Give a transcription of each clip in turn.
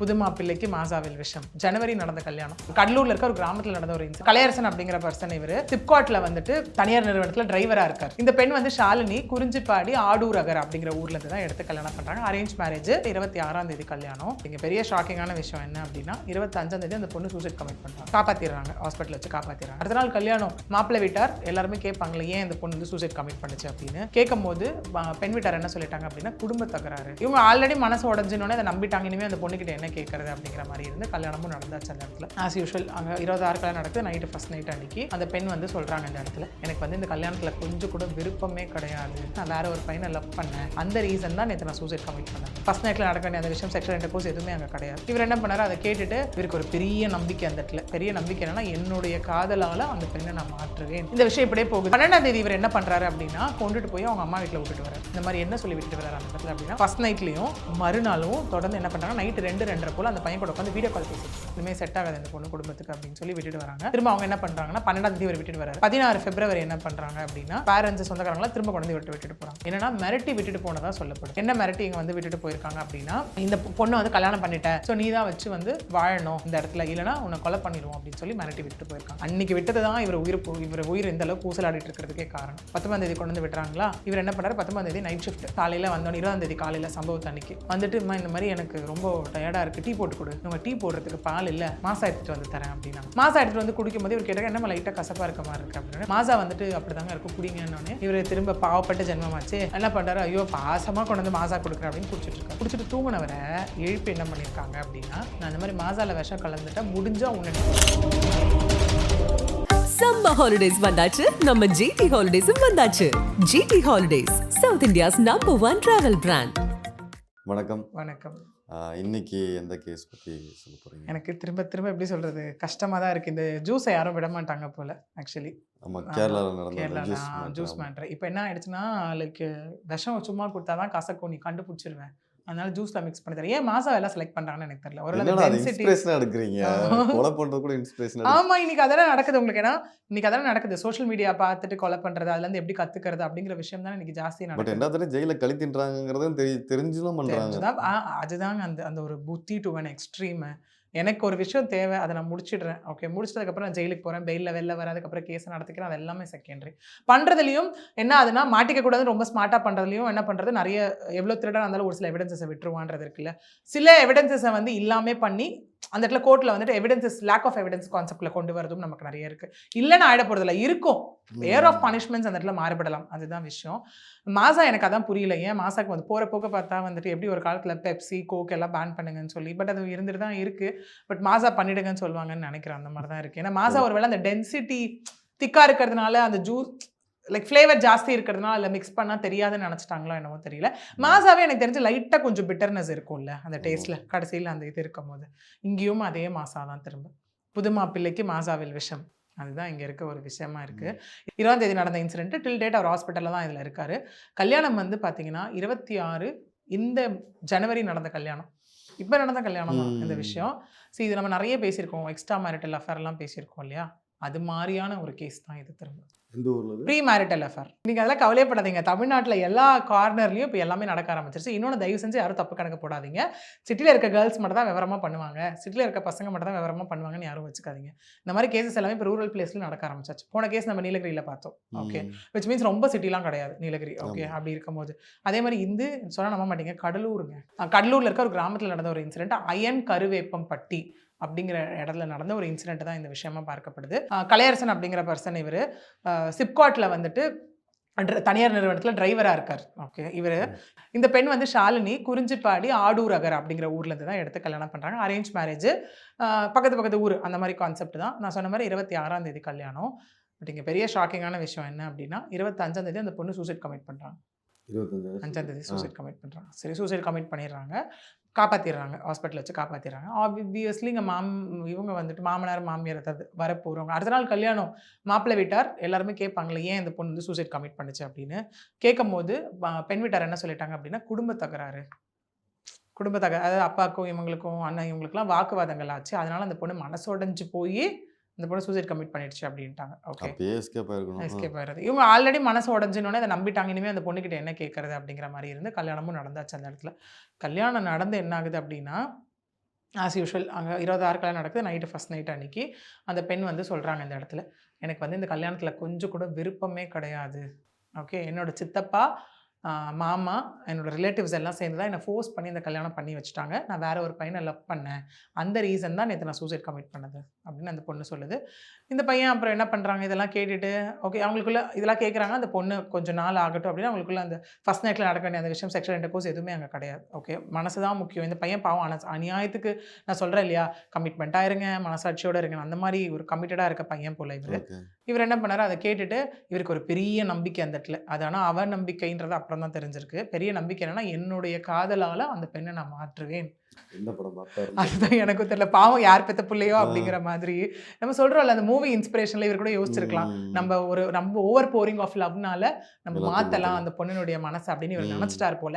புது மாப்பிள்ளைக்கு மாசாவில் விஷம். ஜனவரி நடந்த கல்யாணம். கடலூர்ல இருக்க ஒரு கிராமத்துல நடந்த ஒரு கலையரசன் அப்படிங்கிற பர்சன் இவர் சிப்காட்ல வந்துட்டு தனியார் நிறுவனத்துல டிரைவரா இருக்கார். இந்த பெண் வந்து ஷாலினி குறிஞ்சிப்பாடி ஆடூர் அகர் அப்படிங்கிற ஊர்ல இருந்து தான் எடுத்து கல்யாணம் பண்றாங்க. அரேஞ்ச் மேரேஜ் இருபத்தி ஆறாம் தேதி கல்யாணம். இங்க பெரிய ஷாக்கிங்கான விஷயம் என்ன அப்படின்னா இருபத்தி அஞ்சாம் தேதி அந்த பொண்ணு சூசைட் கமிட் பண்றாங்க. காப்பாத்திடுறாங்க. ஹாஸ்பிட்டல் வச்சு காப்பாத்திடுறாங்க. அடுத்த நாள் கல்யாணம். மாப்பிள்ளை வீட்டார் எல்லாருமே கேட்பாங்களே ஏன் இந்த பொண்ணு வந்து சூசைட் கமிட் பண்ணுச்சு? அப்படின்னு. கேட்கும்போது போது பெண் வீட்டார் என்ன சொல்லிட்டாங்க அப்படின்னா குடும்ப தகராறு. இவங்க ஆல்ரெடி மனசு உடஞ்சினோடனே அதை நம்பிட்டாங்க. இனிமே அந்த பொண்ணுகிட்ட என்ன கேட்கறது அப்படிங்கிற மாதிரி இருந்து கல்யாணமும் நடந்தாச்சு அந்த இடத்துல. ஆஸ் யூஷுவல் அங்கே இருபதாறு கல்யாணம் நடக்குது. நைட்டு ஃபஸ்ட் நைட் அன்னைக்கு அந்த பெண் வந்து சொல்கிறாங்க அந்த இடத்துல எனக்கு வந்து இந்த கல்யாணத்தில் கொஞ்சம் கூட விருப்பமே கிடையாது. நான் வேற ஒரு பையனை லவ் பண்ணேன். அந்த ரீசன் தான் நேற்று நான் சூசைட் கமிட் பண்ணேன். ஃபர்ஸ்ட் நைட்டில் நடக்க வேண்டிய அந்த விஷயம் செக்ஷுவல் இன்டர்கோர்ஸ் எதுவுமே அங்கே கிடையாது. இவர் என்ன பண்ணார்? அதை கேட்டுட்டு இவருக்கு ஒரு பெரிய நம்பிக்கை அந்த இடத்துல. பெரிய நம்பிக்கை என்னன்னா என்னுடைய காதலால் அந்த பெண்ணை நான் மாற்றுவேன். இந்த விஷயம் இப்படியே போகுது. பன்னெண்டாம் தேதி இவர் என்ன பண்ணுறாரு அப்படின்னா கொண்டுட்டு போய் அவங்க அம்மா வீட்டில் விட்டுட்டு வரார் இந்த மாதிரி என்ன சொல்லி விட்டுட்டு வராரு அந்த இடத்துல அப்படின்னா ஃபர்ஸ்ட் நைட்லையும் மறுநாளும் தொடர்ந்து என்ன பண்ணுறாங்க நைட்டு ரெண்டு ரெண்டரை போல அந்த பையன் கூட உட்காந்து வீடியோ கால் பேசிட்டு இனிமேல் செட் ஆகாது இந்த பொண்ணு குடும்பத்துக்கு அப்படின்னு சொல்லி விட்டுட்டு வராங்க. திரும்ப அவங்க என்ன பண்றாங்கன்னா பன்னெண்டாம் தேதி இவர் விட்டுட்டு வராரு. பதினாறு பிப்ரவரி என்ன பண்றாங்க அப்படின்னா பேரண்ட்ஸ் சொந்தக்காரங்களா திரும்ப கொண்டு விட்டு விட்டுட்டு போறாங்க. என்னன்னா மிரட்டி விட்டுட்டு போனதா சொல்லப்படும். என்ன மிரட்டி இங்க வந்து விட்டுட்டு போயிருக்காங்க அப்படின்னா இந்த பொண்ணை வந்து கல்யாணம் பண்ணிட்டேன் ஸோ நீ தான் வச்சு வந்து வாழணும் இந்த இடத்துல. இல்லைனா உன்னை கொலை பண்ணிடுவோம் அப்படின்னு சொல்லி மிரட்டி விட்டுட்டு போயிருக்காங்க. அன்னைக்கு விட்டது தான் இவர் உயிர் இவர் உயிர் இந்த அளவுக்கு ஊசலாடிட்டு இருக்கிறதுக்கே காரணம். பத்தொன்பதாம் தேதி கொண்டு வந்து விட்டுறாங்களா? இவர் என்ன பண்ணாரு பத்தொன்பதாம் தேதி நைட் ஷிஃப்ட் காலையில வந்தோன்னு இருபதாம் தேதி காலையில சம்பவத்தை அன்னைக்கு. வந்துட்டு இந்த மாதிரி எனக்கு ரொம்ப டயர்டா இருக்கு. டீ போட்டு கொடு. இவங்க டீ போடுறதுக்கு பால் இல்ல. மாசா எடுத்துட்டு வந்து தரேன் அப்படின்னா. மாசா எடுத்துட்டு வந்து குடிக்கும் போது இவர் கேட்டாங்க என்ன லைட்டா கசப்பா இருக்க மாதிரி இருக்கு? அப்படின்னு. மாசா வந்துட்டு அப்படிதாங்க இருக்கும் குடிங்கன்னு இவர் திரும்ப பாவப்பட்ட ஜென்மமாச்சு. என்ன பண்றாரு? ஐயோ பாசமா கொண்டு வந்து மாசா கொடுக்குறேன் அப்படின்னு குடிச்சிட்டு இருக்காரு. குடிச்சிட்டு தூங்கினவரை எழுப்பி என்ன பண்ணியிருக்காங்க அப்படின்னா நான் இந்த மாதிரி மாசால விஷம் கலந்துட்டா முடிஞ்சா உன்னை சம்மர் ஹாலிடேஸ் வந்தாச்சு. நம்ம ஜிடி ஹாலிடேஸும் வந்தாச்சு. GT holidays south India's number one travel brand வணக்கம். வணக்கம். இன்னைக்கு எந்த கேஸ் பற்றி சொல்ல போறீங்க? எனக்கு திரும்ப திரும்ப எப்படி சொல்றது? கஷ்டமா தான் இருக்கு. இந்த ஜூஸை யாரும் விட மாட்டாங்க போல ஆக்சுவலி ஆமா கேரளாவில் நடந்த ஜூஸ் ஜூஸ் மேட்ரு இப்போ என்ன ஆயிடுச்சுன்னா லைக் விஷம் சும்மா கொடுத்தா தான் கசக்கும். நீ கண்டுபிடிச்சிருவேன். அதனால ஜூஸ்ல மிக்ஸ் பண்ணி தரேன் ஏன் மாசா எல்லாம் செலக்ட் பண்றாங்கன்னு எனக்கு தெரியல. ஒரு இன்ஸ்பிரேஷனா எடுக்கிறீங்க? கொலை பண்றது கூட இன்ஸ்பிரேஷன் ஆமா இன்னைக்கு அதெல்லாம் நடக்குது உங்களுக்கு. ஏன்னா இன்னைக்கு அதெல்லாம் நடக்குது. சோஷியல் மீடியா பார்த்துட்டு கொலை பண்றது அதுல இருந்து எப்படி கத்துக்கிறது அப்படிங்கிற விஷயம் தான் இன்னைக்கு ஜாஸ்தி பட் நடக்குது. என்ன தானே ஜெயில கழி தின்றாங்கிறதும் தெரி தெரிஞ்சுதான் பண்றாங்க. அதுதாங்க அந்த அந்த ஒரு புத்தி டு அன் எக்ஸ்ட்ரீம் எனக்கு ஒரு விஷயம் தேவை அதை நான் முடிச்சிடுறேன். ஓகே முடிச்சதுக்கப்புறம் நான் ஜெயிலுக்கு போகிறேன் பெயிலில் வெளில வர அதுக்கப்புறம் கேஸை நடத்திக்கிறேன். அது எல்லாமே செகண்டரி பண்ணுறதுலையும் என்ன அதுனா மாட்டிக்க கூடாது ரொம்ப ஸ்மார்ட்டாக பண்ணுறதுலையும் என்ன பண்ணுறது நிறைய எவ்வளோ திருடாக இருந்தாலும் ஒரு சில எவிடன்சஸை விட்டுருவான்றது இருக்குல்ல. சில எவிடன்சஸை வந்து இல்லாமல் பண்ணி அந்த இடத்துல கோர்ட்டில் வந்துட்டு எவிடன்சஸ் லேக் ஆஃப் எவிடன்ஸ் கான்செப்டில் கொண்டு வரதும் நமக்கு நிறைய இருக்குது இல்லைன்னு ஆயிட போகிறதில்ல இருக்கும். வேர் ஆஃப் பனிஷ்மெண்ட்ஸ் அந்த இடத்துல மாறுபடலாம். அதுதான் விஷயம். மாசா எனக்கு அதான் புரியல. ஏன் மாசாக்கு வந்து போகிற போக்க பார்த்தா வந்துட்டு எப்படி ஒரு காலத்தில் பெப்சி கோக் எல்லாம் பேன் பண்ணுங்கன்னு சொல்லி பட் அது இருந்துட்டு தான் இருக்குது பட் மாசா பண்ணிடுங்கன்னு சொல்லுவாங்கன்னு நினைக்கிறேன். அந்த மாதிரி தான் இருக்குது ஏன்னா மாசா ஒருவேளை அந்த டென்சிட்டி திக்காக இருக்கிறதுனால அந்த ஜூஸ் லைக் ஃப்ளேவர் ஜாஸ்தி இருக்கிறதுனால அதில் மிக்ஸ் பண்ணால் தெரியாதுன்னு நினச்சிட்டாங்களோ என்னவோ தெரியல. மாசாவே எனக்கு தெரிஞ்சு லைட்டாக கொஞ்சம் பிட்டர்னஸ் இருக்கும்ல அந்த டேஸ்ட்டில் கடைசியில் அந்த இது இருக்கும் போது இங்கேயும் அதே மாசா தான் திரும்ப. புது மாப்பிள்ளைக்கு மாசாவில் விஷம். அதுதான் இங்கே இருக்க ஒரு விஷயமா இருக்குது இருபதாம் தேதி நடந்த இன்சிடென்ட் டில் டேட் அவர் ஹாஸ்பிட்டலில் தான் இதில் இருக்காரு. கல்யாணம் வந்து பார்த்தீங்கன்னா இருபத்தி ஆறு இந்த ஜனவரி நடந்த கல்யாணம். இப்போ நடந்த கல்யாணம் தான் இந்த. விஷயம். சரி இது நம்ம நிறைய பேசியிருக்கோம். எக்ஸ்ட்ரா மேரிட்டல் அஃபேர்லாம் பேசியிருக்கோம் இல்லையா? அது மாதிரியான ஒரு கேஸ் தான் இது திரும்ப. எந்த ஊர்ல இது? ப்ரீ மேரிட்டல் அஃபேர் நீங்கள் அதெல்லாம் கவலையப்படாதீங்க. தமிழ்நாட்டில் எல்லா கார்னர்லையும் இப்போ எல்லாமே நடக்க ஆரம்பிச்சிருச்சு. இன்னொன்று தயவு செஞ்சு யாரும் தப்பு கணக்கு போடாதீங்க. சிட்டியில் இருக்க கேர்ள்ஸ் மட்டும் தான் விவரமாக பண்ணுவாங்க. சிட்டியில் இருக்க பசங்க மட்டும் தான் விவரமாக பண்ணுவாங்கன்னு யாரும் வச்சுக்காதீங்க. இந்த மாதிரி கேசஸ் எல்லாமே இப்போ ரூரல் பிளேஸில் நடக்க ஆரம்பிச்சாச்சு. போன கேஸ் நம்ம நீலகிரியில் பார்த்தோம். ஓகே. விச் மீன்ஸ் ரொம்ப சிட்டிலாம் கிடையாது நீலகிரி. ஓகே. அப்படி இருக்கும்போது. அதே மாதிரி இந்து சொன்னா நம்ப மாட்டீங்க. கடலூருங்க. கடலூர்ல இருக்க ஒரு கிராமத்தில் நடந்த ஒரு இன்சிடென்ட் அயன் கருவேப்பம் பட்டி அப்படிங்கிற இடத்துல நடந்த ஒரு இன்சிடென்ட் தான் இந்த விஷயமா பார்க்கப்படுது. கலையரசன் அப்படிங்கிற பர்சன் இவர் சிப்காட்ல வந்துட்டு தனியார் நிறுவனத்தில் டிரைவராக இருக்கார். ஓகே இவர் இந்த பெண் வந்து ஷாலினி குறிஞ்சிப்பாடி ஆடூர் அகர் அப்படிங்கிற ஊர்ல இருந்து தான் எடுத்து கல்யாணம் பண்ணுறாங்க அரேஞ்ச் மேரேஜ் பக்கத்து பக்கத்து ஊர் அந்த மாதிரி கான்செப்ட் தான். நான் சொன்ன மாதிரி இருபத்தி ஆறாம் தேதி கல்யாணம். பட் இங்கே பெரிய ஷாக்கிங்கான விஷயம் என்ன அப்படின்னா இருபத்தஞ்சாம் தேதி அந்த பொண்ணு சூசைட் கமிட் பண்ணுறாங்க இருபத்தஞ்சாயிரம். அஞ்சாம் தேதி ஆ. சூசைட் கமிட் பண்ணுறாங்க சரி சூசைட் கமிட் பண்ணிடுறாங்க. காப்பாற்றிடுறாங்க ஹாஸ்பிட்டல் வச்சு காப்பாற்றிடுறாங்க ஆப்வியஸ்லி இங்கே மாம் இவங்க வந்துட்டு மாமனார் மாமியார் அதாவது வர போகிறவங்க அடுத்த நாள் கல்யாணம். மாப்பிள்ளை வீட்டார் எல்லாருமே கேட்பாங்களே ஏன் இந்த பொண்ணு வந்து சூசைட் கமிட் பண்ணுச்சு? அப்படின்னு. கேட்கும்போது ப- பெண் வீட்டார் என்ன சொல்லிட்டாங்க அப்படின்னா குடும்ப தகராறு. குடும்ப தக அதாவது அப்பாவுக்கும் இவங்களுக்கும் அண்ணன் இவங்களுக்குலாம் வாக்குவாதங்கள் ஆச்சு. அதனால அந்த பொண்ணு மனசோடைஞ்சு போய் இந்த பொண்ணு சூசைட் கமிட் பண்ணிடுச்சு அப்படின்ட்டாங்க. ஓகே அப்பயே எஸ்கேப் ஆயிருக்கணும். எஸ்கேப் ஆயிடுறது இவங்க ஆல்ரெடி மனசு உடஞ்சினோடனே அதை நம்பிட்டாங்க. இனிமேல் அந்த பொண்ணுக்கிட்ட என்ன கேட்கறது அப்படிங்கிற மாதிரி இருந்து கல்யாணமும் நடந்தாச்சு அந்த இடத்துல. கல்யாணம் நடந்து என்ன ஆகுது அப்படின்னா ஆஸ் யூஷுவல் அங்கே இருபதாறு கல்யாணம் நடக்குது. நைட்டு ஃபஸ்ட் நைட் அன்னைக்கு அந்த பெண் வந்து சொல்கிறாங்க இந்த இடத்துல எனக்கு வந்து இந்த கல்யாணத்தில் கொஞ்சம் கூட விருப்பமே கிடையாது. ஓகே என்னோட சித்தப்பா மாமா என்னோடய ரிலேட்டிவ்ஸ் எல்லாம் சேர்ந்து தான் என்னை ஃபோர்ஸ் பண்ணி இந்த கல்யாணம் பண்ணி வச்சுட்டாங்க. நான் வேற ஒரு பையனை லவ் பண்ணேன். அந்த ரீசன் தான் நேற்று நான் சூசைட் கமிட் பண்ணது அப்படின்னு அந்த பொண்ணு சொல்லுது. இந்த பையன் அப்புறம் என்ன பண்ணுறாங்க இதெல்லாம் கேட்டுட்டு ஓகே அவங்களுக்குள்ள இதெல்லாம் கேட்குறாங்க அந்த பொண்ணு கொஞ்சம் நாள் ஆகட்டும் அப்படின்னு அவங்களுக்குள்ள அந்த ஃபஸ்ட் நைட்டில் நடக்க வேண்டிய அந்த விஷயம் செக்ஷுவல் இன்டர்கோர்ஸ் எதுவுமே அங்கே கிடையாது. ஓகே மனசு தான் முக்கியம். இந்த பையன் பாவம் அன அநியாயத்துக்கு நான் சொல்கிறேன் இல்லையா? கமிட்மெண்ட்டாக இருங்க மனசாட்சியோட இருங்க. அந்த மாதிரி ஒரு கமிட்டடாக இருக்க பையன் போல இவர். இவர் என்ன பண்ணாரு? அதை கேட்டுட்டு இவருக்கு ஒரு பெரிய நம்பிக்கை அந்த இடத்துல அது ஆனால் அவ நம்பிக்கைன்றது அப்புறம் தான் தெரிஞ்சிருக்கு. பெரிய நம்பிக்கை என்னன்னா என்னுடைய காதலால அந்த பெண்ணை நான் மாற்றுவேன். அதுதான் எனக்கும் தெரியல. பாவம் யார் பெத்த பிள்ளையோ அப்படிங்கிற மாதிரி. நம்ம சொல்றோம்ல அந்த மூவி இன்ஸ்பிரேஷன்ல இவர் கூட யோசிச்சிருக்கலாம். நம்ம ஒரு நம்ம ஓவர் போரிங் ஆஃப் லவ்னால நம்ம மாத்தலாம். அந்த பொண்ணினுடைய மனசு அப்படின்னு இவர். நினைச்சிட்டாரு போல.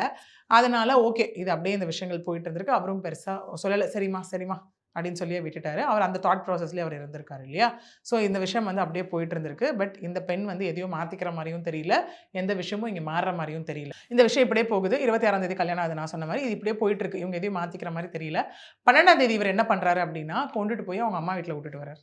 அதனால ஓகே இது அப்படியே இந்த விஷயங்கள் போயிட்டு இருந்திருக்கு. அவரும் பெருசா சொல்லல. சரிம்மா சரிம்மா. அப்படின்னு சொல்லியே விட்டுட்டாரு. அவர் அந்த தாட் ப்ராசஸ்லேயே அவர் இருந்திருக்காரு இல்லையா? ஸோ இந்த விஷயம் வந்து அப்படியே போயிட்டு இருந்திருக்கு. பட் இந்த பெண் வந்து எதையும் மாற்றிக்கிற மாதிரியும் தெரியல. எந்த விஷயமும் இங்கே மாறுற மாதிரியும் தெரியல. இந்த விஷயம் இப்படியே போகுது. இருபத்தி ஆறாம் தேதி கல்யாணம் அது நான் சொன்ன மாதிரி. இது இப்படியே போயிட்டு இருக்கு. இவங்க எதையும் மாற்றிக்கிற மாதிரி தெரியல. பன்னெண்டாம் தேதி இவர் என்ன பண்ணுறாரு அப்படின்னா கொண்டுட்டு போய் அவங்க அம்மா வீட்டில் விட்டுட்டு வர்றாரு.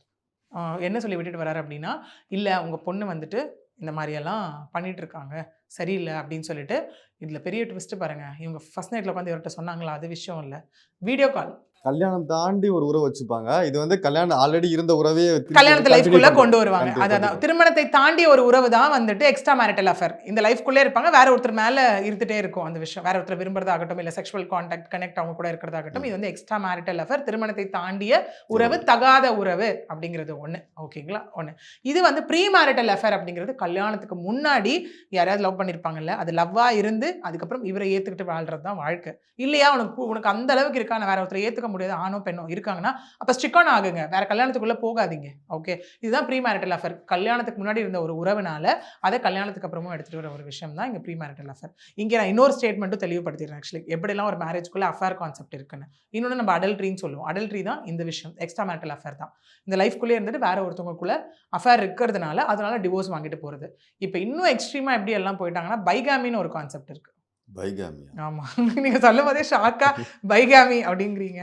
என்ன சொல்லி விட்டுட்டு வர்றாரு அப்படின்னா இல்லை உங்கள் பொண்ணு வந்துட்டு இந்த மாதிரியெல்லாம் பண்ணிகிட்ருக்காங்க இருக்காங்க. சரியில்லை அப்படின்னு சொல்லிட்டு இதில் பெரிய ட்விஸ்ட் பாருங்க. இவங்க ஃபர்ஸ்ட் நைட்டில் உட்காந்து இவர்கிட்ட சொன்னாங்களா? அது விஷயம் இல்லை. வீடியோ கால் கல்யாணம் தாண்டி ஒரு உறவு வச்சுப்பாங்க. இது வந்து கல்யாணம் ஆல்ரெடி இருந்த உறவே கல்யாணத்து லைஃப்குள்ள கொண்டு வருவாங்க. அதான். திருமணத்தை தாண்டி ஒரு உறவு தான் வந்துட்டு எக்ஸ்ட்ரா மேரிட்டல் அஃபேர் இந்த லைஃப்குள்ளே இருப்பாங்க. வேற ஒருத்தர் மேல இருந்துட்டே இருக்கும் அந்த விஷயம். வேற ஒருத்தர் விரும்புறதாகட்டும் இல்ல செக்ஷுவல் கான்டாக்ட் கனெக்ட் அவங்க கூட இருக்கிறதாகட்டும் இது வந்து எக்ஸ்ட்ரா மேரிட்டல் அஃபேர் திருமணத்தை தாண்டிய உறவு தகாத உறவு அப்படிங்கிறது ஒண்ணு. ஓகேங்களா ஒண்ணு. இது வந்து ப்ரீ மேரிட்டல் அஃபேர் அப்படிங்கிறது கல்யாணத்துக்கு முன்னாடி யாராவது லவ் பண்ணியிருப்பாங்கல்ல அது லவ்வா இருந்து அதுக்கப்புறம் இவரை ஏத்துக்கிட்டு வாழ்றது தான் வாழ்க்கை. இல்லையா? உனக்கு உனக்கு அந்த அளவுக்கு இருக்கா நான் வேற ஒருத்தரை ஏற்றுக்க முடியாது ஆணோ பெண்ணோ இருக்காங்கன்னா அப்போ ஸ்டிக் ஆன் ஆகுங்க. வேற கல்யாணத்துக்குள்ளே போகாதீங்க. ஓகே இதுதான் ப்ரீ மேரிட்டல் அஃபர் கல்யாணத்துக்கு முன்னாடி இருந்த ஒரு உறவுனால அதை கல்யாணத்துக்கு அப்புறமும் எடுத்துகிட்டு வர ஒரு விஷயம் தான் இங்கே ப்ரீ மேரிட்டல் அஃபர் இங்கே நான் இன்னொரு ஸ்டேட்மெண்ட்டும் தெளிவுபடுத்திடுறேன் ஆக்சுவலி எப்படிலாம் ஒரு மேரேஜ்க்குள்ளே அஃபேர் கான்செப்ட் இருக்குன்னு. இன்னொன்று நம்ம அடல்ட்ரின்னு சொல்லுவோம். அடல்ட்ரி தான் இந்த விஷயம். எக்ஸ்ட்ரா மேரிட்டல் அஃபேர் தான். இந்த லைஃப்குள்ளே இருந்துட்டு வேற ஒருத்தவங்களுக்குள்ள அஃபேர் இருக்கிறதுனால அதனால டிவோர்ஸ் வாங்கிட்டு போகிறது இப்போ இன்னும் எக்ஸ்ட்ரீமா எப்படி எல்லாம் போயிட்டாங்கன்னா பைகாமின்னு ஒரு கான்செப்ட் இருக்கு. பைகாமியா? ஆமா. நீங்க சொல்லும் போதே ஷாக்கா பைகாமி அப்படிங்கிறீங்க.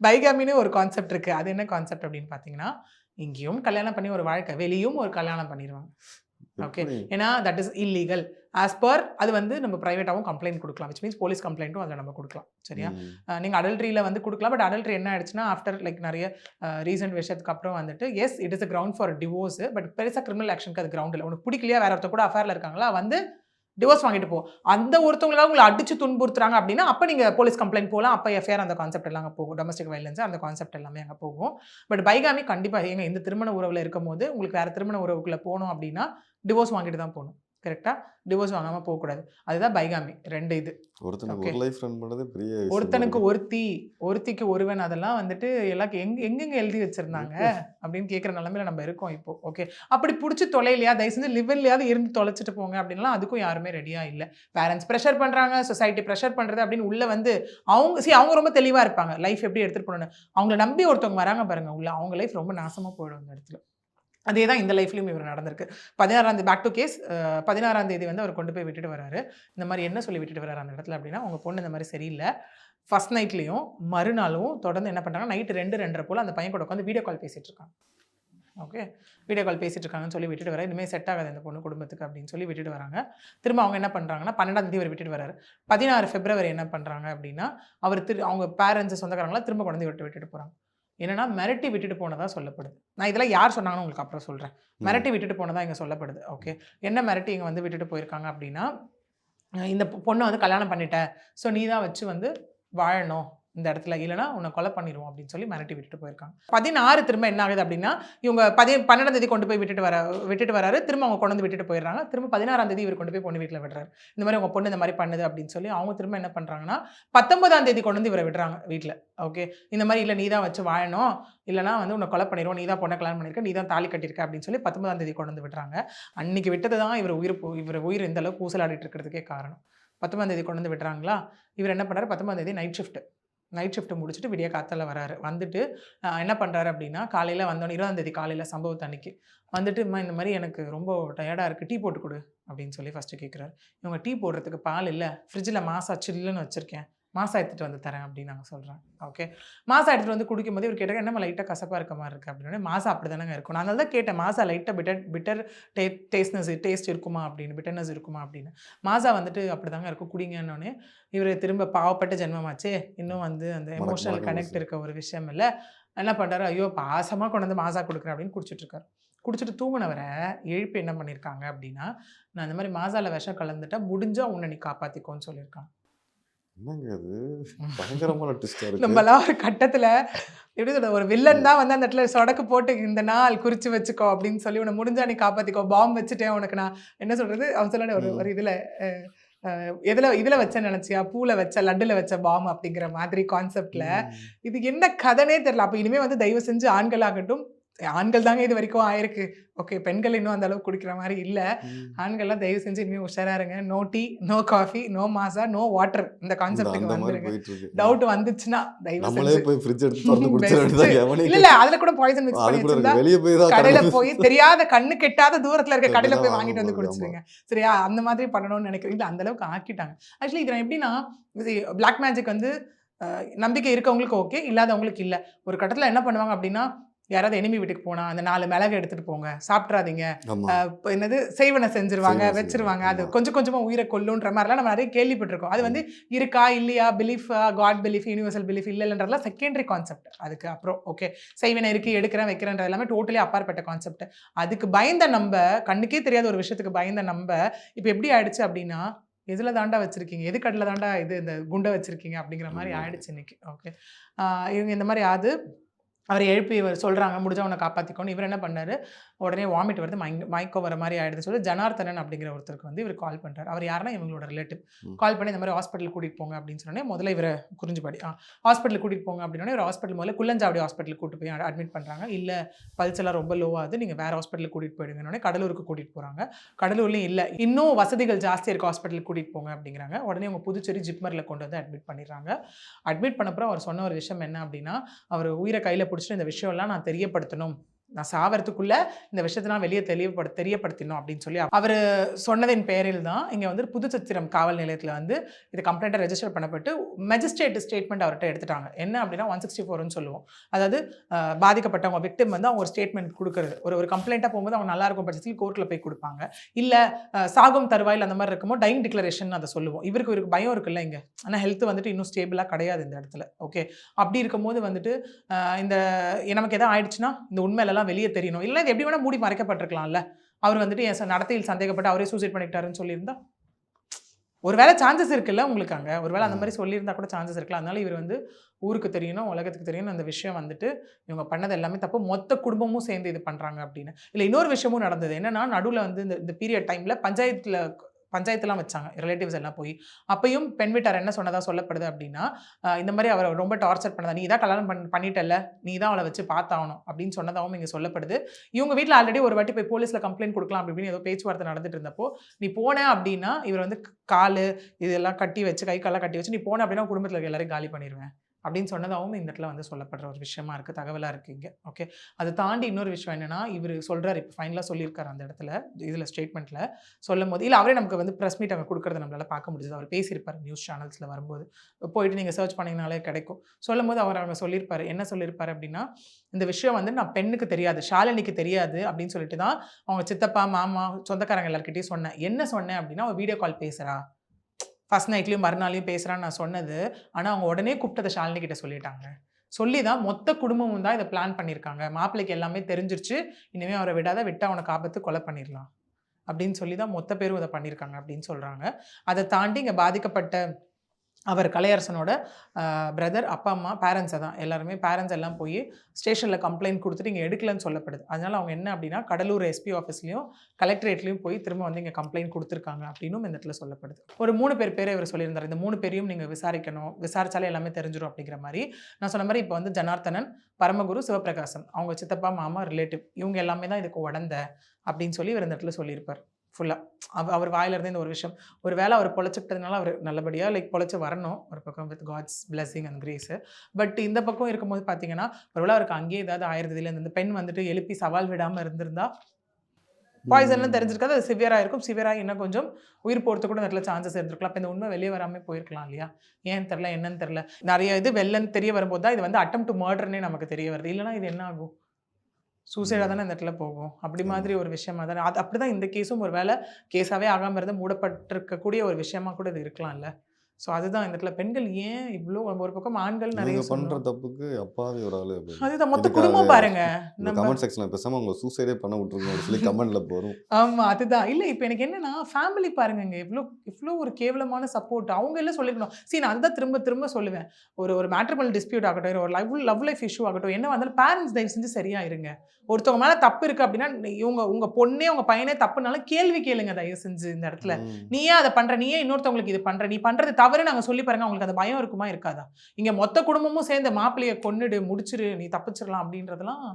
பைகாமின்னு ஒரு கான்செப்ட் இருக்கு. அது என்ன கான்செப்ட் அப்படின்னு பார்த்தீங்கன்னா இங்கேயும் கல்யாணம் பண்ணி ஒரு வாழ்க்கை வெளியும் ஒரு கல்யாணம் பண்ணிடுவாங்க. எப்படி? ஏன்னா that is illegal as per அது வந்து நம்ம ப்ரைவேட்டாகவும் கம்ப்ளைண்ட் கொடுக்கலாம். விச் மீன்ஸ் போலீஸ் கம்ப்ளைண்ட்டும் அதில் நம்ம கொடுக்கலாம். சரியா? ம். அஹ் நீங்க அடல்ட்ரியில் வந்து கொடுக்கலாம். பட் அடல்ட்ரி என்ன ஆயிடுச்சுன்னா ஆஃப்டர் லைக் நிறைய ரீசெண்ட் விஷயத்துக்கு அப்புறம் வந்துட்டு yes it is a ground for divorce but பெருசாக கிரிமினல் ஆக்ஷனுக்கு அது கிரவுண்ட் இல்லை. உனக்கு பிடிக்கலையா வேற ஒருத்தர் கூட அஃபேரில் இருக்காங்களா வந்து டிவோர்ஸ் வாங்கிட்டு போவோம் அந்த ஒருத்தவங்களால உங்களை அடிச்சு துன்புறுத்துறாங்க அப்படின்னா அப்போ நீங்கள் போலீஸ் கம்ப்ளைண்ட் போகலாம். அப்போ எஃப்ஐஆர் அந்த கான்செப்ட் எல்லாம் அங்கே போகும். டொமஸ்டிக் வைலன்ஸ் அந்த கான்செப்ட் எல்லாமே அங்கே போகும். பட் பைகாமி கண்டிப்பாக எங்கள் இந்த திருமண உறவில் இருக்கும் போது உங்களுக்கு வேறு திருமண உறவுக்குள்ளே போகணும் அப்படின்னா டிவோர்ஸ் வாங்கிட்டு தான் போகணும். கரெக்டாக டிவோர்ஸ் வாங்காமல் போகக்கூடாது. அதுதான் பைகாமி. ரெண்டு இது. ஒருத்தனுக்கு. ஒரு லைஃப் ரன் பண்ணது பெரிய ஒருத்தனுக்கு தான். ஒருத்தி ஒருத்திக்கு ஒருவன் அதெல்லாம் வந்துட்டு எல்லாம் எங்க எங்கெங்க எழுதி வச்சிருந்தாங்க அப்படின்னு கேட்குற நிலமையில நம்ம இருக்கோம் இப்போ. ஓகே அப்படி பிடிச்சி தொலைலையா தயவு செஞ்சு லிவன்லையாவது இருந்து தொலைச்சிட்டு போங்க அப்படின்லாம் அதுக்கும் யாருமே ரெடியா இல்லை. பேரண்ட்ஸ் ப்ரெஷர் பண்றாங்க சொசைட்டி ப்ரெஷர் பண்றது அப்படின்னு உள்ள வந்து அவங்க see அவங்க ரொம்ப தெளிவா இருப்பாங்க. லைஃப் எப்படி எடுத்துட்டு போகணும் அவங்கள நம்பி ஒருத்தவங்க வராங்க பாருங்க உள்ள அவங்க லைஃப் ரொம்ப நாசமா போயிடும் அந்த இடத்துல. அதே தான் இந்த லைஃப்லையும் இவர் நடந்திருக்கு. பதினாறாம் தேதி பேக் டு கேஸ் பதினாறாம் தேதி வந்து அவர் கொண்டு போய் விட்டுட்டு வராரு. இந்த மாதிரி என்ன சொல்லி விட்டுட்டு வராரு அந்த இடத்துல அப்படின்னா உங்கள் பொண்ணு இந்த மாதிரி சரியில்லை. ஃபர்ஸ்ட் நைட்லேயும் மறுநாளும் தொடர்ந்து என்ன பண்ணுறாங்க நைட்டு ரெண்டு ரெண்டரை போல் அந்த பையன் கூட உட்காந்து வீடியோ கால் பேசிகிட்டு இருக்காங்க ஓகே வீடியோ கால் பேசிட்டு இருக்காங்கன்னு சொல்லி விட்டுட்டு வர இனிமேல் செட் ஆகாது இந்த பொண்ணு குடும்பத்துக்கு அப்படின்னு சொல்லி விட்டுட்டு வராங்க. திரும்ப அவங்க என்ன பண்ணுறாங்கன்னா பன்னெண்டாம் தேதி அவர் விட்டுட்டு வராரு. பதினாறு பிப்ரவரி என்ன பண்ணுறாங்க அப்படின்னா அவர் திரு அவங்க பேரண்ட்ஸ் சொந்தக்காரங்களாம் திரும்ப கொண்டு விட்டு விட்டுட்டு போகிறாங்க என்னன்னா மிரட்டி விட்டுட்டு போனதா சொல்லப்படுது. நான் இதெல்லாம் யார் சொன்னாங்கன்னு உங்களுக்கு அப்புறம் சொல்கிறேன். மிரட்டி விட்டுட்டு போனதா இங்கே சொல்லப்படுது. ஓகே. என்ன மிரட்டி இங்கே வந்து விட்டுட்டு போயிருக்காங்க அப்படின்னா இந்த பொண்ணை வந்து கல்யாணம் பண்ணிட்ட. ஸோ நீ தான் வச்சு வந்து வாழணும். இந்த இடத்துல இல்லைனா உன்னை கொலை பண்ணிடுவோம் அப்படின்னு சொல்லி மிரட்டி விட்டுட்டு போயிருக்காங்க. பதினாறு திரும்ப என்ன ஆகுது அப்படின்னா இவங்க பதி பன்னெண்டாம் தேதி கொண்டு போய் விட்டுட்டு வர விட்டுட்டு வராரு. திரும்ப அவங்க கொண்டு வந்து விட்டுட்டு போயிடுறாங்க. திரும்ப பதினாறாம் தேதி இவர் கொண்டு போய் பொண்ணு வீட்டில் விடுறாரு. இந்த மாதிரி உங்க பொண்ணு இந்த மாதிரி பண்ணுது அப்படின்னு சொல்லி அவங்க திரும்ப என்ன பண்ணுறாங்கன்னா பத்தொன்பதாம் தேதி கொண்டு வந்து இவரை விடுறாங்க வீட்டில். ஓகே? இந்த மாதிரி இல்லை நீ தான் வச்சு வாழணும். இல்லைனா வந்து உன்னை கொலை பண்ணிடுவோம் நீ தான் பொண்ணை கல்யாணம் பண்ணியிருக்க நீ தான் தாலி கட்டியிருக்க அப்படின்னு சொல்லி பத்தொன்பதாம் தேதி கொண்டு வந்து விடுறாங்க. அன்னைக்கு விட்டது தான் இவர் உயிர் இவர் உயிர் இந்த அளவுக்கு ஊசலாடிட்டு இருக்கிறதுக்கே காரணம். பத்தொன்பதாம் தேதி கொண்டு வந்து விடுறாங்களா? இவர் என்ன பண்ணுறாரு பத்தொன்பதாம் தேதி நைட் ஷிஃப்ட் நைட் ஷிஃப்ட்டை முடிச்சுட்டு விடிய காத்தால வராரு. வந்துட்டு என்ன பண்ணுறாரு அப்படின்னா காலையில் வந்தோடனே இருபதாந்தேதி காலையில் சம்பவத்து அன்னைக்கு. வந்துட்டு இம்மா இந்த மாதிரி எனக்கு ரொம்ப டயர்டாக இருக்குது டீ போட்டு கொடு. அப்படின்னு சொல்லி ஃபஸ்ட்டு கேட்குறாரு இவங்க டீ போடுறதுக்கு பால் இல்லை ஃப்ரிட்ஜில் மாசா சில்லுன்னு வச்சுருக்கேன். மாசா எடுத்துட்டு வந்து தரேன் அப்படின்னு நாங்கள் சொல்கிறேன் ஓகே மாசா எடுத்துட்டு வந்து குடிக்கும்போது இவர் கேட்டாங்க என்னம்மா லைட்டாக கசப்பாக இருக்க மாதிரி இருக்குது அப்படின்னு. மாசா அப்படி தானங்க இருக்கும். நான் அதனால தான் கேட்டேன் மாசா லைட்டாக பிட்டர் பிட்டர் டே டேஸ்ட்னஸ் டேஸ்ட் இருக்குமா? அப்படின்னு. பிட்டர்னஸ் இருக்குமா? அப்படின்னு. மாசா வந்துட்டு அப்படி தாங்க இருக்கும். குடிங்கன்னொடனே இவர் திரும்ப பாவப்பட்ட ஜென்மமாச்சே. இன்னும் வந்து அந்த எமோஷனல் கனெக்ட் இருக்க ஒரு விஷயம் இல்லை. என்ன பண்ணுறாரு ஐயோ பாசமாக கொண்டு வந்து மாசா கொடுக்குறேன் அப்படின்னு குடிச்சிட்டு இருக்காரு குடிச்சிட்டு தூங்கினவரை எழுப்பி என்ன பண்ணியிருக்காங்க அப்படின்னா நான் இந்த மாதிரி மாசால விஷம் கலந்துட்டா முடிஞ்சா உன்னை நீ காப்பாத்திக்கோன்னு சொல்லியிருக்காங்க. என்னங்க அது பயங்கரமான நம்மளாம் ஒரு கட்டத்துல எப்படி சொல்ற ஒரு வில்லன் தான் வந்து அந்த இடத்துல சொடக்கு போட்டு இந்த நாள் குறிச்சு வச்சுக்கோ அப்படின்னு சொல்லி உன்னை முடிஞ்சா நீ காப்பாத்திக்கோ பாம்பு வச்சுட்டேன் உனக்கு நான். என்ன சொல்றது? அவன் சொல்ல ஒரு. ஒரு இதுல எதுல இதுல வச்ச நினைச்சியா? பூல வச்ச லட்டுல வச்ச பாம் அப்படிங்கிற மாதிரி கான்செப்ட்ல இது என்ன கதைனே தெரியல. அப்ப இனிமே வந்து தயவு செஞ்சு ஆண்களாகட்டும் ஆண்கள் தாங்க இது வரைக்கும் ஆயிருக்கு. ஓகே பெண்கள் இன்னும் அந்த அளவுக்கு குடிக்கிற மாதிரி இல்ல. ஆண்கள்லாம் தயவு செஞ்சு இனிமே உஷாரா இருங்க. No tea no coffee no Maaza no water இந்த கான்செப்ட்டுக்கு வந்துருங்க. டவுட் வந்துச்சுன்னா தயவு செஞ்சு போய் ஃப்ரிட்ஜ் எடுத்து திறந்து குடிச்சிட இல்ல இல்ல அதுல கூட பாய்சன் மிக்ஸ் பண்ணி வச்சிருந்தா வெளியே போய் கடையில கடை- போய் தெரியாத கண்ணு கெட்டாத தூரத்துல இருக்க கடையில போய் வாங்கிட்டு வந்து குடிச்சிருங்க சரியா? அந்த மாதிரி பண்ணணும்னு நினைக்கிறேன் இல்ல அந்த அளவுக்கு ஆக்கிட்டாங்க. ஆக்சுவலி இது எப்படின்னா பிளாக் மேஜிக் வந்து நம்பிக்கை இருக்கவங்களுக்கு ஓகே இல்லாதவங்களுக்கு இல்ல. ஒரு கட்டத்துல என்ன பண்ணுவாங்க அப்படின்னா யாராவது எனிமி வீட்டுக்கு போனா அந்த நாலு மிளகு எடுத்துட்டு போங்க. சாப்பிட்றாதீங்க. என்னது? செய்வனை செஞ்சிருவாங்க வச்சிருவாங்க. அது. கொஞ்சம் கொஞ்சமா உயிரை கொல்லுன்ற மாதிரிலாம் நம்ம நிறைய கேள்விப்பட்டிருக்கோம். அது வந்து இருக்கா இல்லையா? Belief God belief universal belief இல்லைன்றதுலாம் secondary concept அதுக்கு அப்புறம் ஓகே செய்வனை இருக்கு எடுக்கிறேன் வைக்கிறேன்றது எல்லாமே டோட்டலி அப்பாற்பட்ட கான்செப்ட் அதுக்கு பயந்த நம்ம கண்ணுக்கே தெரியாத ஒரு விஷயத்துக்கு பயந்த நம்ம இப்போ எப்படி ஆயிடுச்சு அப்படின்னா எதுல தாண்டா வச்சிருக்கீங்க? எது கடல தாண்டா இது இந்த குண்டை வச்சிருக்கீங்க அப்படிங்கிற மாதிரி. ஆயிடுச்சு இன்னைக்கு ஓகே இவங்க இந்த மாதிரி ஆது அவர் எழுப்பி இவர் சொல்றாங்க முடிஞ்சா உன்னை காப்பாத்திக்கோன்னு. இவர் என்ன பண்ணாரு? உடனே வாமிட் வருது மயங்க மயக்கம் வர மாதிரி ஆயிடுது சொல்லி ஜனார்த்தனன் அப்படிங்கிற ஒருத்தருக்கு வந்து இவர் கால் பண்றாரு. அவர் யாருன்னா இவங்களோட ரிலேட்டிவ். கால் பண்ணி இந்த மாதிரி ஹாஸ்பிட்டல் கூட்டிட்டு போங்க அப்படின்னு சொன்னோடனே முதல்ல இவரை குறிஞ்சிப்பாடி ஹாஸ்பிட்டல் கூட்டிட்டு போங்க அப்படின்னா இவர் ஹாஸ்பிட்டல் முதல்ல குள்ளஞ்சாவடி ஹாஸ்பிட்டல் கூட்டு போய் அட்மிட் பண்றாங்க. இல்ல பல்ஸ் எல்லாம் ரொம்ப லோவாகுது நீங்க வேற ஹாஸ்பிட்டல் கூட்டிட்டு போயிடுங்கன்னு கடலூருக்கு கூட்டிட்டு போறாங்க. கடலூர்லயும் இல்ல இன்னும் வசதிகள் ஜாஸ்தி இருக்க ஹாஸ்பிட்டல் கூட்டிட்டு போங்க அப்படிங்கிறாங்க. உடனே அவங்க புதுச்சேரி ஜிப்மர்ல கொண்டு வந்து அட்மிட் பண்ணிடுறாங்க. அட்மிட் பண்ணப்புறம் அவர் சொன்ன ஒரு விஷயம் என்ன அப்படின்னா அவர் உயிரை கையில பிடிச்சிட்டு இந்த விஷயம்லாம் நான் தெரியப்படுத்தணும். நான் சாவறதுக்குள்ள இந்த விஷயத்தை நான் வெளியே தெளிவுபடு தெரியப்படுத்தணும் அப்படின்னு சொல்லி அவர் சொன்னதின் பேரில் தான் இங்கே வந்து புதுச்சத்திரம் காவல் நிலையத்தில் வந்து இது கம்ப்ளைண்ட்டை ரெஜிஸ்டர் பண்ணப்பட்டு மெஜிஸ்ட்ரேட் ஸ்டேட்மெண்ட் அவர்கிட்ட எடுத்துட்டாங்க. என்ன அப்படின்னா ஒன் சிக்ஸ்டி ஃபோர்னு சொல்லுவோம். அதாவது பாதிக்கப்பட்டவங்க விக்டிம் வந்து அவங்க ஒரு ஸ்டேட்மெண்ட் கொடுக்குறது. ஒரு ஒரு கம்ப்ளைண்ட்டாக போகும்போது அவங்க நல்லா இருக்கும் பட்சத்தில் கோர்ட்டில் போய் கொடுப்பாங்க. இல்லை சாகும் தருவாயில் அந்த மாதிரி இருக்குமோ டைங் டிக்ளரேஷன் அதை சொல்லுவோம். இவருக்கு இவருக்கு பயம் இருக்குல்ல இங்கே. ஆனால் ஹெல்த் வந்துட்டு இன்னும் ஸ்டேபிளாக கிடையாது இந்த இடத்துல. ஓகே அப்படி இருக்கும்போது வந்துட்டு இந்த நமக்கு எதாவது ஆயிடுச்சுன்னா இந்த உண்மையிலலாம் வெளியே தெரியணும். இல்லை இது எப்படி வேணால் மூடி மறைக்கப்பட்டிருக்கலாம்ல. அவர் வந்துட்டு என் நடத்தையில் சந்தேகப்பட்டு அவரே சூசைட் பண்ணிக்கிட்டாருன்னு சொல்லியிருந்தா ஒருவேளை சான்சஸ் இருக்குல்ல உங்களுக்கு அங்கே? ஒருவேளை அந்த மாதிரி சொல்லியிருந்தா கூட சான்சஸ் இருக்கலாம். அதனால இவர் வந்து ஊருக்கு தெரியணும் உலகத்துக்கு தெரியணும் அந்த விஷயம் வந்துட்டு இவங்க பண்ணது எல்லாமே தப்பு. மொத்த குடும்பமும் சேர்ந்து இது பண்ணுறாங்க அப்படின்னு. இல்லை இன்னொரு விஷயமும் நடந்தது. என்னன்னா நடுவில் வந்து இந்த இந்த பீரியட் டைமில் பஞ்சாயத்தில் பஞ்சாயத்துலாம் வச்சாங்க ரிலேட்டிவ்ஸ் எல்லாம் போய். அப்பயும் பெண் வீட்டார் என்ன சொன்னதா சொல்லப்படுது அப்படின்னா இந்த மாதிரி அவரை ரொம்ப டார்ச்சர் பண்ணதா நீ தான் கல்யாணம் பண் பண்ணிட்டல்ல நீ தான் அவளை வச்சு பார்த்தாகணும் அப்படின்னு சொன்னதாகவும் இங்கே சொல்லப்படுது. இவங்க வீட்டில் ஆல்ரெடி ஒரு வாட்டி போய் போலீஸில் கம்ப்ளைண்ட் கொடுக்கலாம் அப்படின்னு ஏதோ பேச்சுவார்த்தை நடந்துட்டு இருந்தப்போ நீ போன அப்படின்னா இவர் வந்து கால் இதெல்லாம் கட்டி வச்சு கை காலெல்லாம் கட்டி வச்சு நீ போன அப்படின்னா குடும்பத்தில் இருக்க எல்லாரையும் காலி பண்ணிடுவேன் அப்படின்னு சொன்னதாகவும் இந்த இடத்துல வந்து சொல்லப்படுற ஒரு விஷயமா இருக்குது தகவலாக இருக்குது இங்கே. ஓகே அதை தாண்டி இன்னொரு விஷயம் என்னென்னா இவர் சொல்கிறார் இப்போ ஃபைனலாக சொல்லியிருக்காரு அந்த இடத்துல இதில் ஸ்டேட்மெண்ட்டில் சொல்லும் போது இல்லை அவரே நமக்கு வந்து ப்ரெஸ் மீட் அங்கே கொடுக்குறத நம்மளால் பார்க்க முடியுது அவர் பேசியிருப்பார் நியூஸ் சேனல்ஸில் வரும்போது. போயிட்டு நீங்கள் சர்ச் பண்ணிங்கனாலே கிடைக்கும். சொல்லும் போது அவர் அவங்க சொல்லியிருப்பார். என்ன சொல்லியிருப்பாரு அப்படின்னா இந்த விஷயம் வந்து நான் பெண்ணுக்கு தெரியாது ஷாலினிக்கு தெரியாது அப்படின்னு சொல்லிட்டு தான் அவங்க சித்தப்பா மாமா சொந்தக்காரங்க எல்லாருக்கிட்டையும் சொன்னேன். என்ன சொன்னேன் அப்படின்னா அவள் வீடியோ கால் பேசுகிறா ஃபஸ்ட் நைட்லேயும் மறுநாளையும் பேசுகிறான்னு நான் சொன்னது. ஆனால் அவங்க உடனே கூப்பிட்டதை ஷாலினி கிட்ட சொல்லிட்டாங்க. சொல்லி தான் மொத்த குடும்பமும் தான் இதை பிளான் பண்ணியிருக்காங்க. மாப்பிள்ளைக்கு எல்லாமே தெரிஞ்சிருச்சு. இனிமேல் அவரை விடாத விட்டு அவனை காப்பத்து கொலை பண்ணிடலாம். அப்படின்னு சொல்லி தான் மொத்த பேரும் இதை பண்ணியிருக்காங்க அப்படின்னு சொல்கிறாங்க அதை தாண்டி இங்கே பாதிக்கப்பட்ட அவர் கலையரசனோட பிரதர் அப்பா அம்மா பேரண்ட்ஸை தான். எல்லாருமே பேரண்ட்ஸ் எல்லாம் போய் ஸ்டேஷனில் கம்ப்ளைண்ட் கொடுத்துட்டு இங்கே எடுக்கலன்னு சொல்லப்படுது. அதனால் அவங்க என்ன அப்படின்னா கடலூர் எஸ்பி ஆஃபீஸ்லேயும் கலெக்டரேட்லேயும் போய் திரும்ப வந்து இங்கே கம்ப்ளைண்ட் கொடுத்துருக்காங்க அப்படின்னும் இந்த இடத்துல சொல்லப்படுது. ஒரு மூணு பேர் பேரை இவர் சொல்லியிருந்தார். இந்த மூணு பேரையும் நீங்கள் விசாரிக்கணும். விசாரித்தாலே எல்லாமே தெரிஞ்சிடும் அப்படிங்கிற மாதிரி. நான் சொன்ன மாதிரி இப்போ வந்து ஜனார்த்தனன் பரமகுரு சிவபிரகாசன் அவங்க சித்தப்பா மாமா ரிலேட்டிவ் இவங்க எல்லாமே தான் இதுக்கு உடந்த அப்படின்னு சொல்லி இவர் இந்த இடத்துல சொல்லியிருப்பார். ஃபுல்லாக அவர் வாயிலிருந்து இந்த ஒரு விஷயம். ஒரு வேளை அவர் பொழைச்சிக்கிட்டதுனால அவர் நல்லபடியாக லைக் பொழைச்சி வரணும். ஒரு பக்கம் with God's blessing and grace but இந்த பக்கம் இருக்கும்போது பார்த்தீங்கன்னா ஒருவேளை அவருக்கு அங்கேயே ஏதாவது ஆயிருந்தது இல்லை இந்த பெண் வந்துட்டு எழுப்பி சவால் விடாமல் இருந்திருந்தா பாய்சன்லாம் தெரிஞ்சிருக்காது. அது சிவியராக இருக்கும். சிவியராக இன்னும் கொஞ்சம் உயிர் போகிறது கூட நிறைய சான்சஸ் இருந்திருக்கலாம். அப்போ இந்த உண்மை வெளியே வராமல் போயிருக்கலாம் இல்லையா? ஏன் தெரில என்னன்னு தெரில நிறைய இது வெள்ளன்னு தெரிய வரும்போது தான் இது வந்து அட்டம் டு மர்டர்னே நமக்கு தெரிய வருது. இல்லைனா இது என்ன ஆகும்? சூசைடாக தானே இந்த இடத்துல போகும். அப்படி மாதிரி ஒரு விஷயமா தானே. அது அப்படி தான் இந்த கேஸும் ஒரு வேளை கேஸாகவே ஆகாமல் இருந்து மூடப்பட்டிருக்கக்கூடிய ஒரு விஷயமா கூட இது இருக்கலாம்ல. ஸோ அதுதான் இந்த இடத்துல பெண்கள் ஏன் இவ்வளோ ஒரு பக்கம் ஆண்கள் நிறைய பண்ற. தப்புக்கு அப்பாவி ஒரு ஆளு அதுதான் மொத்த குடும்பம் பாருங்க. கமெண்ட் செக்ஷன்ல பேசாம உங்களை சூசைடே பண்ண விட்டுருங்க சொல்லி கமெண்ட்ல போறோம். ஆமா அதுதான். இல்ல இப்போ எனக்கு என்னன்னா ஃபேமிலி பாருங்கங்க இவ்வளோ இவ்வளோ ஒரு கேவலமான சப்போர்ட் அவங்க எல்லாம் சொல்லிக்கணும். See நான் அதுதான் திரும்ப திரும்ப சொல்லுவேன். ஒரு ஒரு மேட்ரிமல் டிஸ்பியூட் ஆகட்டும் ஒரு லவ் லவ் லைஃப் இஷ்யூ ஆகட்டும் என்ன வந்தாலும் பேரண்ட்ஸ் தயவு செஞ்சு சரியா இருங்க ஒருத்தவங்க மேல தப்பு இருக்கு அப்படின்னா இவங்க உங்க பொண்ணே உங்க பையனே தப்புனாலும் கேள்வி கேளுங்க தயவு செஞ்சு இந்த இடத்துல. ம். நீ ஏன் அதை பண்ற நீ ஏன் இன்னொருத்தவங்களுக்கு இது பண்ற நீ பண்றது தவறு நாங்க சொல்லி பாருங்க அவங்களுக்கு அந்த பயம் இருக்குமா இருக்காதா? இங்க மொத்த குடும்பமும் சேர்ந்து மாப்பிள்ளைய கொன்னுடு முடிச்சிரு நீ தப்பிச்சிடலாம் அப்படின்றதெல்லாம்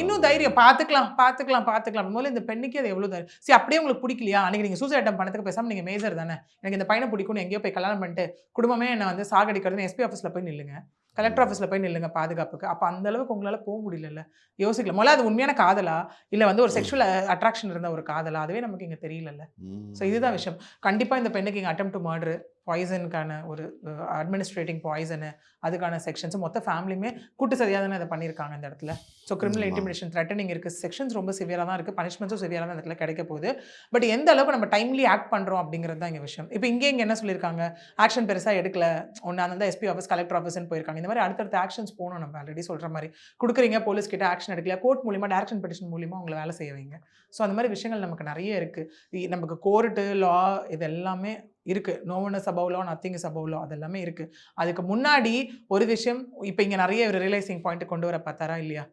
இன்னும் தைரியம். பார்த்துக்கலாம் பார்த்துக்கலாம் பார்த்துக்கலாம் முதல்ல இந்த பெண்ணுக்கு அது எவ்வளோ தைரியம்? சரி அப்படியே உங்களுக்கு பிடிக்கலையா? அன்னைக்கு நீங்கள் சூசைட் அட்டம் பண்ணதுக்கு பேசாமல் நீங்கள் மேஜர் தானே? எனக்கு இந்த பையனை பிடிக்கும்னு எங்கேயோ போய் கல்யாணம் பண்ணிட்டு குடும்பமே என்னை வந்து சாகடிக்கிறதுன்னு எஸ்பி ஆஃபீஸில் போய் நில்லுங்க. கலெக்டர் ஆஃபீஸில் போய் நில்லுங்க பாதுகாப்புக்கு. அப்போ அந்த அளவுக்கு உங்களால் போக முடியலல்ல. யோசிக்கல. முதல்ல அது உண்மையான காதலா? இல்லை வந்து ஒரு செக்ஷுவல் அட்ராக்ஷன் இருந்த ஒரு காதலா? அதுவே நமக்கு இங்கே தெரியலல்ல. ம். ஸோ இதுதான் விஷயம். கண்டிப்பாக இந்த பெண்ணுக்கு இங்கே அட்டம் டு மர்டர் பாய்சனுக்கான ஒரு அட்மினிஸ்ட்ரேட்டிங் பாய்சனு அதுக்கான செக்ஷன்ஸ் மொத்த ஃபேமிலியுமே கூட்டு சரியாக தானே அதை பண்ணியிருக்காங்க இந்த இடத்துல. So criminal. இன்டிமிடேஷன் த்ரெட்டனிங் இருக்குது செக்ஷன்ஸ் ரொம்ப சிவியராக தான் இருக்குது பனிஷ்மெண்ட்ஸும் சிவியராக தான் இடத்துல கிடைக்க போகுது. பட் எந்த அளவுக்கு நம்ம டைம்லி ஆக்ட் பண்ணுறோம் அப்படிங்கிறது தான் இங்கே விஷயம். இப்போ இங்கே இங்கே என்ன சொல்லியிருக்காங்க? ஆக்ஷன் பெருசாக எடுக்கல. ஒன்று அந்த எஸ்பி ஆஃபீஸ் கலெக்டர் ஆஃபீஸ்னு போயிருக்காங்க. இந்த மாதிரி அடுத்தடுத்த ஆக்ஷன்ஸ் போகணும் நம்ம ஆல்ரெடி சொல்கிற மாதிரி. கொடுக்குறீங்க போலீஸ் கிட்ட ஆக்ஷன் எடுக்கல கோர்ட் மூலிமா டேரக்ஷன் பெட்டிஷன் மூலிமா உங்களை வேலை செய்வீங்க ஸோ அந்த மாதிரி விஷயங்கள் நமக்கு நிறைய இருக்குது நமக்கு கோர்ட்டு லா இது எல்லாமே இருக்குது no one one nothing above அதெல்லாமே நத்திங் இஸ் அது எல்லாமே இருக்குது அதுக்கு முன்னாடி ஒரு விஷயம் இப்போ இங்கே நிறைய ஒரு ரியலைசிங் பாயிண்ட் கொண்டு வர பார்த்தாரா இல்லையா?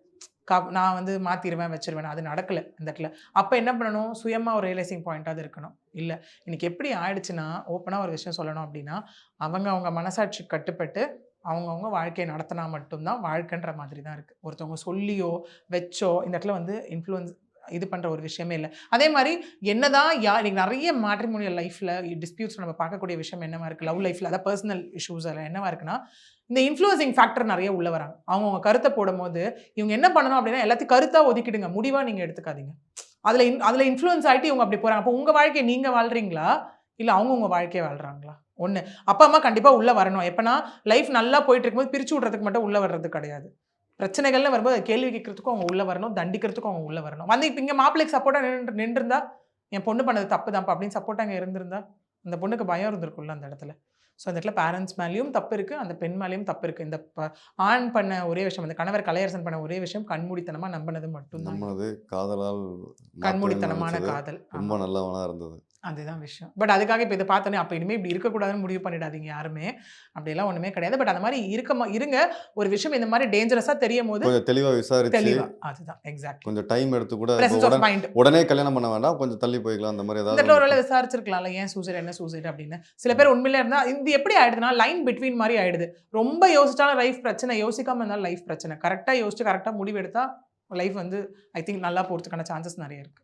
கா நான் வந்து மாற்றிடுவேன் வச்சிருவேன் அது நடக்கலை இந்த இடத்துல. அப்போ என்ன பண்ணணும்? சுயமாக ஒரு ரியலைசிங் பாயிண்ட்டாக இருக்கணும். இல்லை இன்னைக்கு எப்படி ஆயிடுச்சுன்னா ஓப்பனாக ஒரு விஷயம் சொல்லணும் அப்படின்னா அவங்க அவங்க மனசாட்சி கட்டுப்பட்டு அவங்கவுங்க வாழ்க்கையை நடத்தினா மட்டும்தான் வாழ்க்கைன்ற மாதிரி தான் இருக்குது ஒருத்தவங்க சொல்லியோ வச்சோ இந்த இடத்துல வந்து இன்ஃப்ளூயன்ஸ் இது பண்ணுற ஒரு விஷயமே இல்லை. அதே மாதிரி என்னதான் யா இன்னைக்கு நிறைய மேட்ரிமோனியல் லைஃப்பில் டிஸ்பியூட்ஸ் நம்ம பார்க்கக்கூடிய விஷயம் என்னவா இருக்குது லவ் லைஃப்பில் அதாவது பர்சனல் இஷ்யூஸ் அதில் என்னவா இருக்குன்னா இந்த இன்ஃப்ளூயன்சிங் ஃபேக்டர் நிறைய உள்ள வராங்க. அவங்கவுங்க கருத்தை போடும்போது இவங்க என்ன பண்ணணும் அப்படின்னா எல்லாத்தையும் கருத்தாக ஒதுக்கிடுங்க. முடிவாக நீங்கள் எடுத்துக்காதீங்க. அதில் இன் அதில் இன்ஃப்ளூயன்ஸ் ஆகிட்டு இவங்க அப்படி போகிறாங்க அப்போ உங்கள் வாழ்க்கையை நீங்கள் வாழ்கிறீங்களா இல்லை அவங்க உங்கள் வாழ்க்கையை வாழ்கிறாங்களா ஒன்று அப்பா அம்மா கண்டிப்பாக உள்ளே வரணும். எப்போனா லைஃப் நல்லா போயிட்டு இருக்கும்போது பிரிச்சு விட்றதுக்கு மட்டும் உள்ளே வர்றது கிடையாது. பிரச்சனைகள்னு வரும்போது கேள்வி கேட்கறதுக்கும் அவங்க உள்ளே வரணும். தண்டிக்கிறதுக்கும் அவங்க உள்ளே வரணும். வந்து இப்போ இங்கே மாப்பிள்ளைக்கு சப்போர்ட்டாக நின்று நின்றுருந்தா என் பொண்ணு பண்ணது தப்பு தான்ப்பா அப்படின்னு சப்போர்ட்டாக அங்கே இருந்திருந்தா அந்த பொண்ணுக்கு பயம் இருந்திருக்கும்ல அந்த இடத்துல. ஸோ அந்த இடத்துல பேரண்ட்ஸ் மேலேயும் தப்பு இருக்குது அந்த பெண் மேலேயும் தப்பு இருக்குது இந்த ஆண் பண்ண ஒரே விஷயம் அந்த கணவர் கலையரசன் பண்ண ஒரே விஷயம் கண்மூடித்தனமாக நம்பினது மட்டும்தான். நம்மளது காதலால் கண்மூடித்தனமான. காதல். ரொம்ப ஆமா. நல்லவனா இருந்தது. அதுதான் விஷயம். பட் அதுக்காக இப்போ இதை பார்த்தோன்னே அப்போ இனிமேல் இப்படி இருக்கக்கூடாதுன்னு முடிவு பண்ணிடாதீங்க யாருமே. அப்படியெல்லாம் ஒன்றுமே கிடையாது. பட் அந்த மாதிரி இருக்க இருங்க. ஒரு விஷயம் இந்த மாதிரி டேஞ்சரஸாக தெரியும் போது கொஞ்சம் தெளிவா விசாரிச்சு தெளிவா. அதுதான். எக்ஸாக்ட் கொஞ்சம் டைம் எடுத்து கூட உடனே கல்யாணம் பண்ண வேண்டாம். கொஞ்சம் தள்ளி போய்க்கலாம். அந்த மாதிரி இந்த இடத்துல ஒரு ஏதாவது விசாரிச்சிருக்கலாம்ல. ஏன் சூசைட் என்ன சூசைட் அப்படின்னு. சில பேர் உண்மையில இருந்தா இது எப்படி ஆயிடுதுன்னா லைன் பிட்வீன் மாதிரி ஆயிடுது. ரொம்ப யோசிச்சாலும் லைஃப் பிரச்சனை. யோசிக்காம இருந்தாலும் லைஃப் பிரச்சனை. கரெக்டாக யோசிச்சு கரெக்டாக முடிவு எடுத்தா லைஃப் வந்து ஐ திங்க் நல்லா போகிறதுக்கான சான்சஸ் நிறைய இருக்கு.